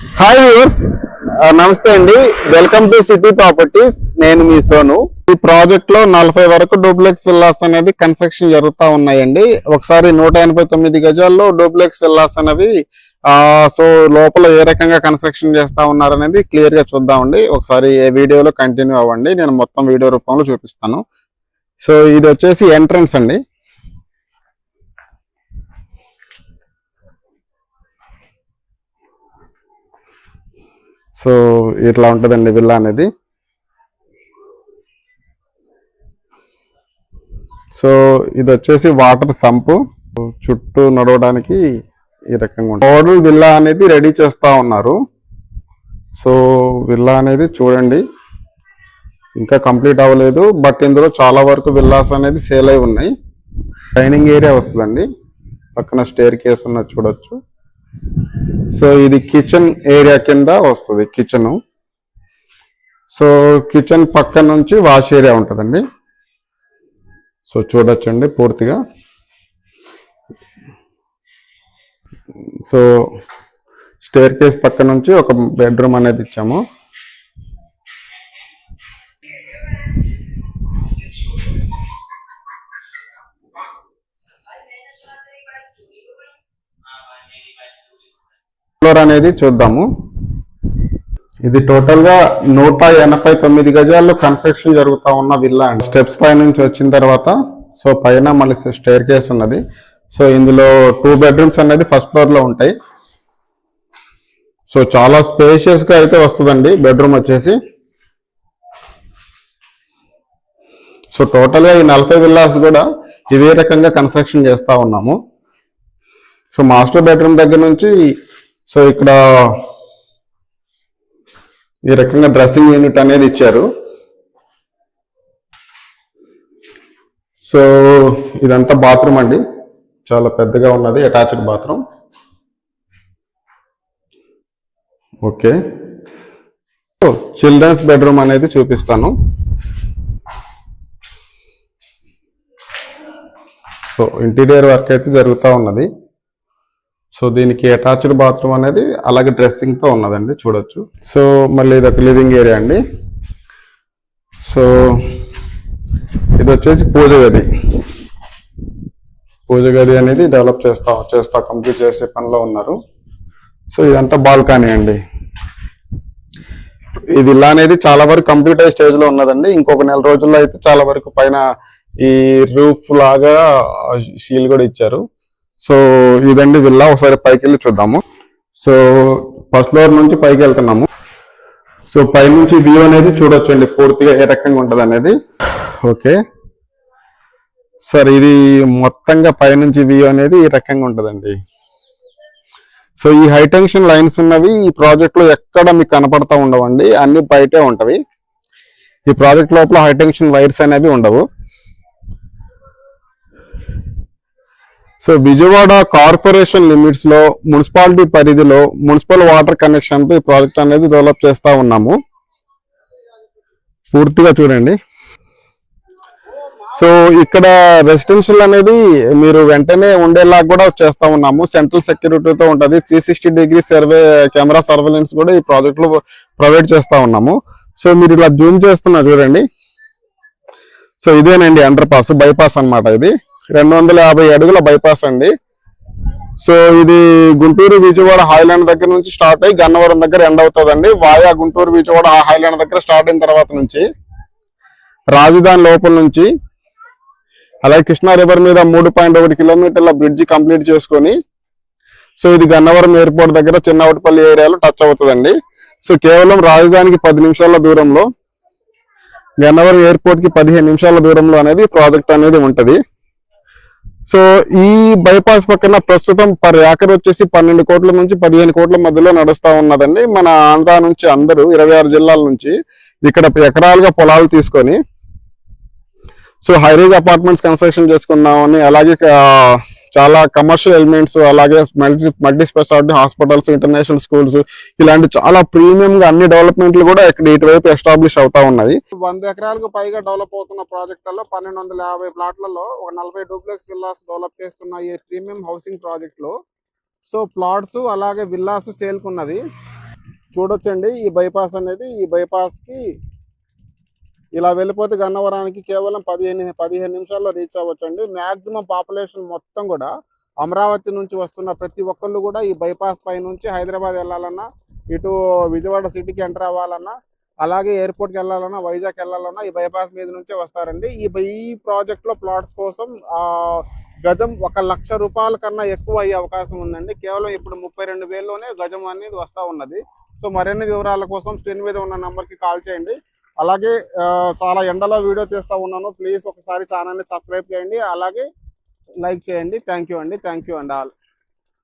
Hi views నమస్తే అండి. Welcome to city properties నేను మీ సోను. ఈ ప్రాజెక్ట్లో నలభై వరకు డూప్లెక్స్ విల్లాస్ అనేది కన్స్ట్రక్షన్ జరుగుతూ ఉన్నాయండి. ఒకసారి నూట ఎనభై తొమ్మిది గజాల్లో డూప్లెక్స్ విల్లాస్ అనేవి సో లోపల ఏ రకంగా కన్స్ట్రక్షన్ చేస్తా ఉన్నారనేది క్లియర్గా చూద్దామండి. ఒకసారి వీడియోలో కంటిన్యూ అవ్వండి. నేను మొత్తం వీడియో రూపంలో చూపిస్తాను. సో ఇది వచ్చేసి ఎంట్రన్స్ అండి. సో ఇట్లా ఉంటుందండి విల్లా అనేది? సో ఇది వచ్చేసి వాటర్ సంపు. చుట్టూ నడవడానికి ఈ రకంగా ఉంటుంది. మోడల్ విల్లా అనేది రెడీ చేస్తూ ఉన్నారు. సో విల్లా అనేది చూడండి. ఇంకా కంప్లీట్ అవ్వలేదు. బట్ ఇందులో చాలా వరకు విల్లాస్ అనేది సేల్ అయి ఉన్నాయి. డైనింగ్ ఏరియా వస్తుందండి. పక్కన స్టేర్ కేస్ ఉన్నది చూడొచ్చు. సో ఇది కిచెన్ ఏరియా కింద వస్తుంది కిచెన్. సో కిచెన్ పక్క నుంచి వాష్ ఏరియా ఉంటుందండి. సో చూడొచ్చండి పూర్తిగా. సో స్టేర్ కేస్ పక్క నుంచి ఒక బెడ్రూమ్ అనేది ఇచ్చాము. ఫ్లోర్ అనేది చూద్దాము. ఇది టోటల్గా నూట ఎనభై తొమ్మిది గజాల్లో కన్స్ట్రక్షన్ జరుగుతా ఉన్న విల్లా అండి. స్టెప్స్ పై నుంచి వచ్చిన తర్వాత సో పైన మళ్ళీ స్టేర్ కేస్ ఉన్నది. సో ఇందులో టూ బెడ్రూమ్స్ అనేది ఫస్ట్ ఫ్లోర్లో ఉంటాయి. సో చాలా స్పేషియస్గా అయితే వస్తుందండి. బెడ్రూమ్ వచ్చేసి. సో టోటల్గా ఈ నలభై విల్లాస్ కూడా ఇదే రకంగా కన్స్ట్రక్షన్ చేస్తా ఉన్నాము. సో మాస్టర్ బెడ్రూమ్ దగ్గర నుంచి సో ఇక్కడ ఈ రకంగా డ్రెస్సింగ్ యూనిట్ అనేది ఇచ్చారు. సో ఇదంతా బాత్రూమ్ అండి. చాలా పెద్దగా ఉన్నది attached bathroom. Okay. Children's bedroom అనేది చూపిస్తాను. సో ఇంటీరియర్ వర్క్ అయితే జరుగుతూ ఉన్నది. సో దీనికి అటాచ్డ్ బాత్రూమ్ అనేది అలాగే డ్రెస్సింగ్తో ఉన్నదండి చూడొచ్చు. సో మళ్ళీ ఇది ఒక లివింగ్ ఏరియా అండి. సో ఇది వచ్చేసి పూజ గది. పూజ గది అనేది డెవలప్ చేస్తా చేస్తా కంప్లీట్ చేసే పనిలో ఉన్నారు. సో ఇదంతా బాల్కనీ అండి. ఈ విల్లా అనేది చాలా వరకు కంప్లీట్ అయ్యే స్టేజ్లో ఉన్నదండి. ఇంకొక నెల రోజుల్లో అయితే చాలా వరకు పైన ఈ రూఫ్ లాగా సీల్ కూడా ఇచ్చారు. సో ఇదండి విల్లా ఒకసారి పైకి వెళ్ళి చూద్దాము. సో ఫస్ట్ ఫ్లోర్ నుంచి పైకి వెళ్తున్నాము సో పై నుంచి వ్యూ అనేది చూడొచ్చండి పూర్తిగా ఏ రకంగా ఉంటుంది అనేది. ఓకే. సార్ ఇది మొత్తంగా పైనుంచి వ్యూ అనేది ఈ రకంగా ఉంటుందండి. సో ఈ హైటెన్షన్ లైన్స్ ఉన్నవి ఈ ప్రాజెక్ట్లో ఎక్కడ మీకు కనపడతా ఉండవండి అన్ని బయటే ఉంటవి. ఈ ప్రాజెక్ట్ లోపల హైటెన్షన్ వైర్స్ అనేవి ఉండవు. సో విజయవాడ కార్పొరేషన్ లిమిట్స్లో మున్సిపాలిటీ పరిధిలో మున్సిపల్ వాటర్ కనెక్షన్తో ఈ ప్రాజెక్ట్ అనేది డెవలప్ చేస్తా ఉన్నాము. పూర్తిగా చూడండి. సో ఇక్కడ రెసిడెన్షియల్ అనేది మీరు వెంటనే ఉండేలా కూడా చేస్తా ఉన్నాము. సెంట్రల్ సెక్యూరిటీతో ఉంటుంది. Three sixty degree survey camera surveillance కూడా ఈ ప్రాజెక్ట్లో ప్రొవైడ్ చేస్తా ఉన్నాము. సో మీరు ఇలా జూమ్ చేస్తున్నా చూడండి. సో ఇదేనండి అండర్ పాస్ బైపాస్ అన్నమాట ఇది. రెండు వందల యాభై అడుగుల బైపాస్ అండి. సో ఇది గుంటూరు విజయవాడ హైలాండ్ దగ్గర నుంచి స్టార్ట్ అయ్యి గన్నవరం దగ్గర ఎండ్ అవుతుందండి. వాయా గుంటూరు విజయవాడ హైలాండ్ దగ్గర స్టార్ట్ అయిన తర్వాత నుంచి రాజధాని లోపల నుంచి అలాగే కృష్ణా రివర్ మీద మూడు పాయింట్ ఒకటి కిలోమీటర్ల బ్రిడ్జి కంప్లీట్ చేసుకొని సో ఇది గన్నవరం ఎయిర్పోర్ట్ దగ్గర చిన్నవటిపల్లి ఏరియాలో టచ్ అవుతుందండి. సో కేవలం రాజధానికి పది నిమిషాల దూరంలో గన్నవరం ఎయిర్పోర్ట్కి పదిహేను నిమిషాల దూరంలో అనేది ప్రాజెక్ట్ అనేది ఉంటది. సో ఈ బైపాస్ పక్కన ప్రస్తుతం పర్ ఏకర్ వచ్చేసి పన్నెండు కోట్ల నుంచి పదిహేను కోట్ల మధ్యలో నడుస్తూ ఉన్నదండి. మన ఆంధ్ర నుంచి అందరూ ఇరవై ఆరు జిల్లాల నుంచి ఇక్కడ ఎకరాలుగా పొలాలు తీసుకొని సో హైరేజ్ అపార్ట్మెంట్స్ కన్స్ట్రక్షన్ చేసుకున్నామని అలాగే చాలా కమర్షియల్ ఎలిమెంట్స్ అలాగే multi multi speciality hospitals international schools ఇలాంటి చాలా ప్రీమియం గా అన్ని డెవలప్మెంట్లు కూడా ఇక్కడ ఇటువైపు ఎస్టాబ్లిష్ అవుతా ఉన్నాయి. వంద ఎకరాలకు పైగా డెవలప్ అవుతున్న ప్రాజెక్టులలో పన్నెండు వందల యాభై ప్లాట్లలో ఒక నలభై డూప్లెక్స్ విల్లాస్ డెవలప్ చేస్తున్న ఈ ప్రీమియం హౌసింగ్ ప్రాజెక్ట్లో. సో ప్లాట్స్ అలాగే విల్లాస్ సేల్కున్నది చూడొచ్చండి ఈ బైపాస్ అనేది ఈ బైపాస్కి ఇలా వెళ్ళిపోతే గన్నవరానికి కేవలం పదిహేను పదిహేను నిమిషాల్లో రీచ్ అవ్వచ్చండి. మాక్సిమం పాపులేషన్ మొత్తం కూడా అమరావతి నుంచి వస్తున్న ప్రతి ఒక్కళ్ళు కూడా ఈ బైపాస్ పై నుంచి హైదరాబాద్ వెళ్ళాలన్నా ఇటు విజయవాడ సిటీకి ఎంటర్ అవ్వాలన్నా అలాగే ఎయిర్పోర్ట్కి వెళ్ళాలన్నా వైజాగ్ వెళ్ళాలన్నా ఈ బైపాస్ మీద నుంచే వస్తారండి. ఈ బై- ఈ ప్రాజెక్ట్లో ప్లాట్స్ కోసం ఆ గజం ఒక లక్ష రూపాయల కన్నా ఎక్కువ అయ్యే అవకాశం ఉందండి. కేవలం ఇప్పుడు ముప్పై రెండు వేల్లోనే గజం అనేది వస్తా ఉన్నది. సో మరిన్ని వివరాల కోసం స్క్రీన్ మీద ఉన్న నెంబర్కి కాల్ చేయండి. అలాగే చాలా ఎండలో వీడియో తీస్తా ఉన్నాను. ప్లీజ్ ఒకసారి ఛానల్ని సబ్స్క్రైబ్ చేయండి. అలాగే లైక్ చేయండి. థ్యాంక్ యూ అండి. థ్యాంక్ యూ అండి ఆల్.